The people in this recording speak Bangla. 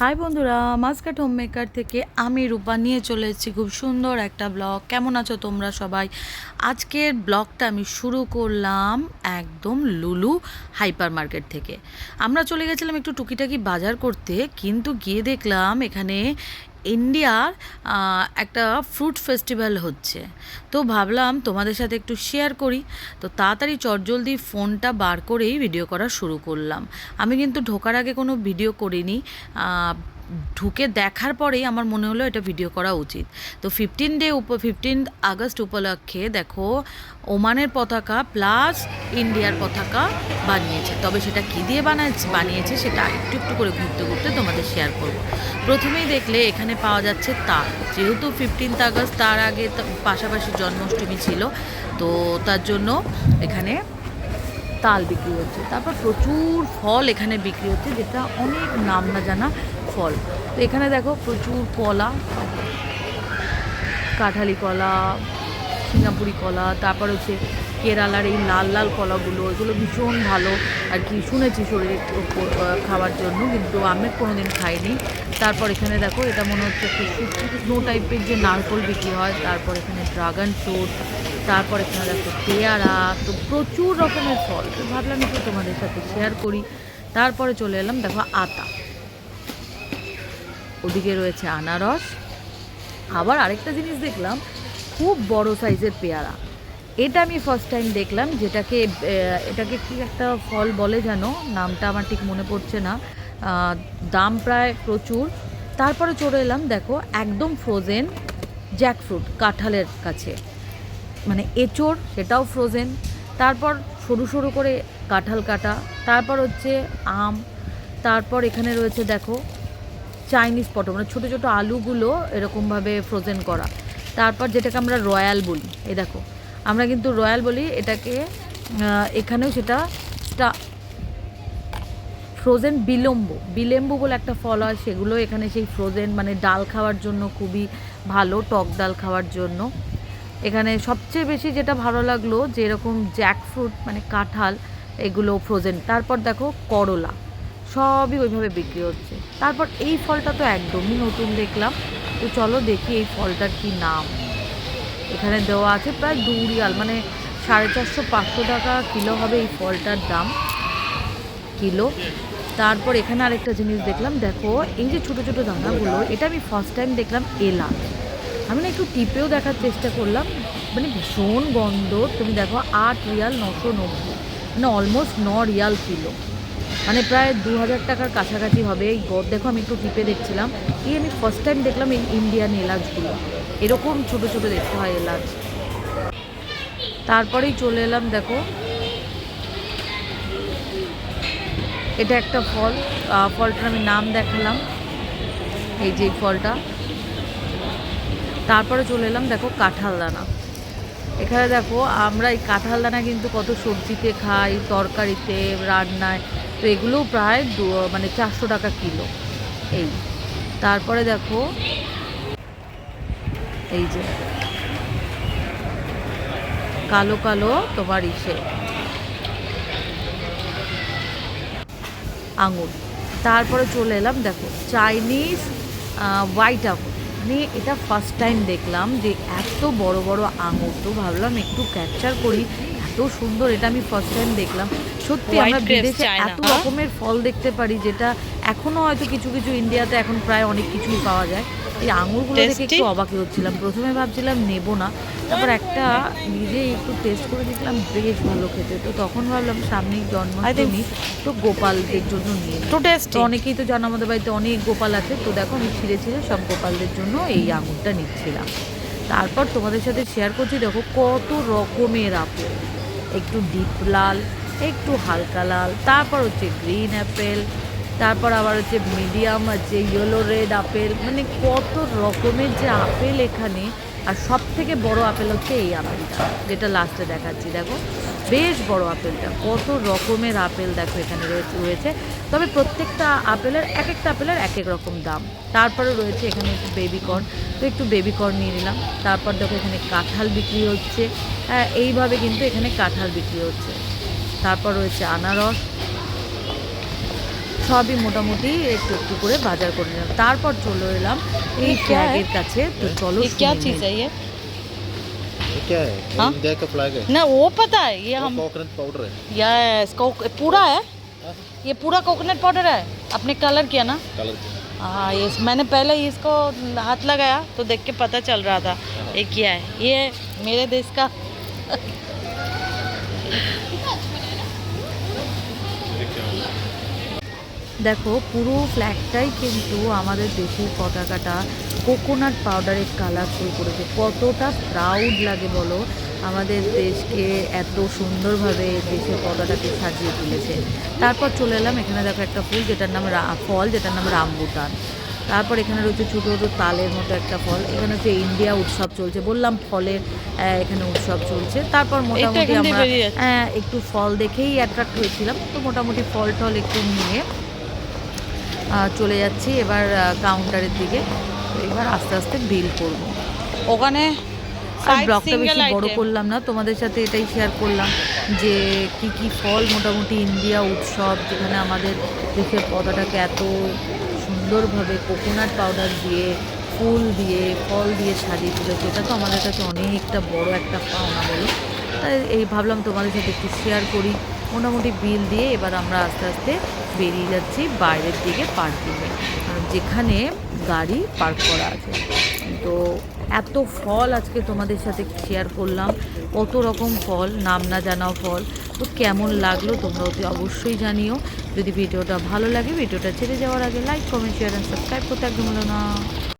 হাই বন্ধুরা মাস্কাট হোম মেকার থেকে আমি রূপা নিয়ে চলে এসেছি খুব সুন্দর একটা ব্লগ কেমন আছো তোমরা সবাই? আজকের ব্লগটা আমি শুরু করলাম একদম লুলু হাইপার মার্কেট থেকে। আমরা চলে গেছিলাম একটু টুকিটাকি বাজার করতে, কিন্তু গিয়ে দেখলাম এখানে ইন্ডিয়ার একটা ফ্রুট ফেস্টিভ্যাল হচ্ছে। তো ভাবলাম তোমাদের সাথে একটু শেয়ার করি। তো তাড়াতাড়ি চটজলদি ফোনটা বার করেই ভিডিও করা শুরু করলাম। আমি কিন্তু ঢোকার আগে কোনো ভিডিও করিনি। ঢুকে দেখার পরেই আমার মনে হলো এটা ভিডিও করা উচিত। তো ফিফটিন ডে উপ ফিফটিন আগস্ট উপলক্ষে দেখো, ওমানের পতাকা প্লাস ইন্ডিয়ার পতাকা বানিয়েছে। তবে সেটা কী দিয়ে বানাচ্ছে বানিয়েছে সেটা একটু একটু করে ঘুরতে ঘুরতে তোমাদের শেয়ার করব। প্রথমেই দেখলে এখানে পাওয়া যাচ্ছে তার। যেহেতু ফিফটিন্থ আগস্ট তার আগে পাশাপাশি জন্মাষ্টমী ছিল, তো তার জন্য এখানে তাল বিক্রি হচ্ছে। তারপর প্রচুর ফল এখানে বিক্রি হচ্ছে, যেটা অনেক নাম না জানা ফল। তো এখানে দেখো প্রচুর কলা, কাঁঠালি কলা, সিঙ্গাপুরি কলা, তারপর হচ্ছে কেরালার এই লাল লাল কলাগুলো, এগুলো ভীষণ ভালো। আর কি শুনেছি শরীরের খাওয়ার জন্য, কিন্তু আমি কোনো দিন খাইনি। তারপর এখানে দেখো, এটা মনে হচ্ছে একটু স্নো টাইপের যে নারকোল বিক্রি হয়, তারপর এখানে ড্রাগন ফ্রুট তারপর এখানে দেখো পেয়ারা, তো প্রচুর রকমের ফল। তো ভাবলাম একটু তোমাদের সাথে শেয়ার করি। তারপরে চলে এলাম, দেখো আতা। ওদিকে রয়েছে আনারস। আবার আরেকটা জিনিস দেখলাম, খুব বড় সাইজের পেয়ারা। এটা আমি ফার্স্ট টাইম দেখলাম, যেটাকে এটাকে কি একটা ফল বলে যেন নামটা আমার ঠিক মনে পড়ছে না। দাম প্রায় প্রচুর। তারপরে চলে এলাম, দেখো, একদম ফ্রোজেন জ্যাকফ্রুট কাঁঠালের কাছে। মানে এঁচড়, সেটাও ফ্রোজেন তারপর সরু সরু করে কাঁঠাল কাটা। তারপর হচ্ছে আম। তারপর এখানে রয়েছে দেখো চাইনিজ পটল। মানে ছোটো ছোটো আলুগুলো এরকমভাবে ফ্রোজেন করা। তারপর যেটাকে আমরা রয়্যাল বলি, এই দেখো। আমরা কিন্তু রয়্যাল বলি, এটাকে এখানেও সেটা ফ্রোজেন বিলম্ব। বিলেম্বু বলে একটা ফল হয়, সেগুলো এখানে সেই ফ্রোজেন মানে ডাল খাওয়ার জন্য খুবই ভালো, টক ডাল খাওয়ার জন্য। এখানে সবচেয়ে বেশি যেটা ভালো লাগল যে এরকম জ্যাকফ্রুট মানে কাঁঠাল, এগুলো ফ্রোজেন তারপর দেখো করলা, সবই ওইভাবে বিক্রি হচ্ছে। তারপর এই ফলটা তো একদমই নতুন দেখলাম। তো চলো দেখি এই ফলটার কি নাম। এখানে দেওয়া আছে প্রায় দু রিয়াল মানে সাড়ে চারশো পাঁচশো টাকা কিলো হবে এই ফলটার দাম, কিলো। তারপর এখানে আরেকটা জিনিস দেখলাম, দেখো এই যে ছোটো ছোটো দানাগুলো, এটা আমি ফার্স্ট টাইম দেখলাম এলাচ। আমি না একটু টিপেও দেখার চেষ্টা করলাম। মানে ভীষণ গন্ধ। তুমি দেখো, আট রিয়াল নশো নব্বই। মানে অলমোস্ট ন রিয়াল কিলো। মানে প্রায় দু হাজার টাকার কাছাকাছি হবে এই গদ দেখো, আমি একটু টিপে দেখছিলাম। এই আমি ফার্স্ট টাইম দেখলাম এই ইন্ডিয়ান এলাচগুলো। এরকম ছোটো ছোটো দেখতে হয় এলাচ। তারপরেই চলে এলাম, দেখো। এটা একটা ফল। ফলটার আমি নাম দেখালাম। এই যে ফলটা। তারপরে চলে এলাম, দেখো, কাঁঠাল দানা। এখানে দেখো, আমরা এই কাঁঠাল দানা কিন্তু কত সবজিতে খাই, তরকারিতে, রান্নায়। তো এগুলো প্রায় দু- মানে চারশো টাকা কিলো। এই, তারপরে দেখো, এই যে, কালো কালো তোমার ইসে। আঙুর। তারপরে চলে এলাম, দেখো, চাইনিজ হোয়াইট আঙুর। মানে এটা ফার্স্ট টাইম দেখলাম যে এত বড় বড় আঙুর। তো ভাবলাম একটু ক্যাপচার করি। এত সুন্দর এটা আমি ফার্স্ট টাইম দেখলাম। সত্যি আমরা বিদেশে এত? রকমের ফল দেখতে পারি যেটা এখনও হয়তো কিছু কিছু ইন্ডিয়াতে এখন প্রায় অনেক কিছুই পাওয়া যায়। এই আঙুরগুলো দেখে একটু অবাক হচ্ছিলাম। প্রথমে ভাবছিলাম নেব না তারপর একটা নিজেই একটু টেস্ট করে দেখলাম বেশ ভালো খেতে। তো তখন ভাবলাম সামনেই জন্মাষ্টমী তো গোপালদের জন্য নিয়ে। টু টেস্টি তো অনেকেই তো জানো আমাদের বাড়িতে অনেক গোপাল আছে তো দেখো আমি ছিঁড়ে ছিঁড়ে সব গোপালদের জন্য এই আঙুরটা নিচ্ছিলাম। তারপর তোমাদের সাথে শেয়ার করছি দেখো কত রকমের আপেল। একটু ডিপ লাল একটু হালকা লাল তারপর হচ্ছে গ্রিন অ্যাপেল তারপর আবার হচ্ছে মিডিয়াম আছে ইয়েলো রেড আপেল মানে কত রকমের যে আপেল এখানে, আর সব থেকে বড় আপেল হচ্ছে এই আপেলটা যেটা লাস্টে দেখাচ্ছি, দেখো। বেশ বড় আপেলটা কত রকমের আপেল দেখো এখানে রয়েছে। তবে প্রত্যেকটা আপেলের এক একটা আপেলের এক এক রকম দাম। তারপরে রয়েছে এখানে একটু বেবিকর্ন তো একটু বেবিকর্ন নিয়ে নিলাম। তারপর দেখো এখানে কাঁঠাল বিক্রি হচ্ছে। হ্যাঁ এইভাবে কিন্তু এখানে কাঁঠাল বিক্রি হচ্ছে। তারপর রয়েছে আনারস সবই মোটামুটি একটু একটু করে বাজার করে নিলাম তারপর চলে এলাম এই क्या है? ফ্ল্যাগের কাছে তো চলো ये क्या শুনে चीज़ নিই। है ये ये क्या है हाँ? इंडिया का फ्लैग है ना वो पता है ये हम कोकोनट पाउडर है यस पूरा है हाँ, ये पूरा कोकोनट पाउडर है आपने कलर किया ना कलर हाँ ये मैंने पहले इसको हाथ लगाया तो देख के पता चल रहा था ये क्या है ये मेरे देश का দেখো পুরো ফ্ল্যাগটাই কিন্তু আমাদের দেশের পতাকাটা কোকোনাট পাউডারের কালার ফুল করেছে। কতটা প্রাউড লাগে বলো? আমাদের দেশকে এত সুন্দরভাবে দেশের পতাকাকে সাজিয়ে তুলেছে। তারপর চলে এলাম এখানে দেখো একটা ফুল যেটার নাম ফল যেটার নাম রামবুটান। তারপর এখানে রয়েছে ছোটো ছোটো তালের মতো একটা ফল। এখানে হচ্ছে ইন্ডিয়া উৎসব চলছে বললাম ফলের এখানে উৎসব চলছে। তারপর মোটামুটি আমরা হ্যাঁ, একটু ফল দেখেই অ্যাট্রাক্ট হয়েছিলাম। তো মোটামুটি ফল টল একটু নিয়ে চলে যাচ্ছি এবার কাউন্টারের দিকে। তো এবার আস্তে আস্তে বিল করব। ওখানে ব্লগটা বেশি বড় করলাম না তোমাদের সাথে এটাই শেয়ার করলাম যে কি কি ফল মোটামুটি ইন্ডিয়া উৎসব যেখানে আমাদের দেশের পতাটাকে এত সুন্দরভাবে কোকোনাট পাউডার দিয়ে ফুল দিয়ে ফল দিয়ে সাজিয়ে তুলেছে এটা তো আমাদের কাছে অনেকটা বড় একটা পাওনা বলো। তাই এই ভাবলাম তোমাদের সাথে একটু শেয়ার করি। মোটামুটি বিল দিয়ে এবার আমরা আস্তে আস্তে বেরিয়ে যাচ্ছি বাইরের দিকে পার্কিংয়ে যেখানে গাড়ি পার্ক করা আছে। তো এত ফল আজকে তোমাদের সাথে শেয়ার করলাম। কত রকম ফল, নাম না জানাও ফল। তো কেমন লাগল তোমরা অতি অবশ্যই জানিও। যদি ভিডিওটা ভালো লাগে, ভিডিওটা ছেড়ে যাওয়ার আগে like comment share and subscribe করতে একদম না।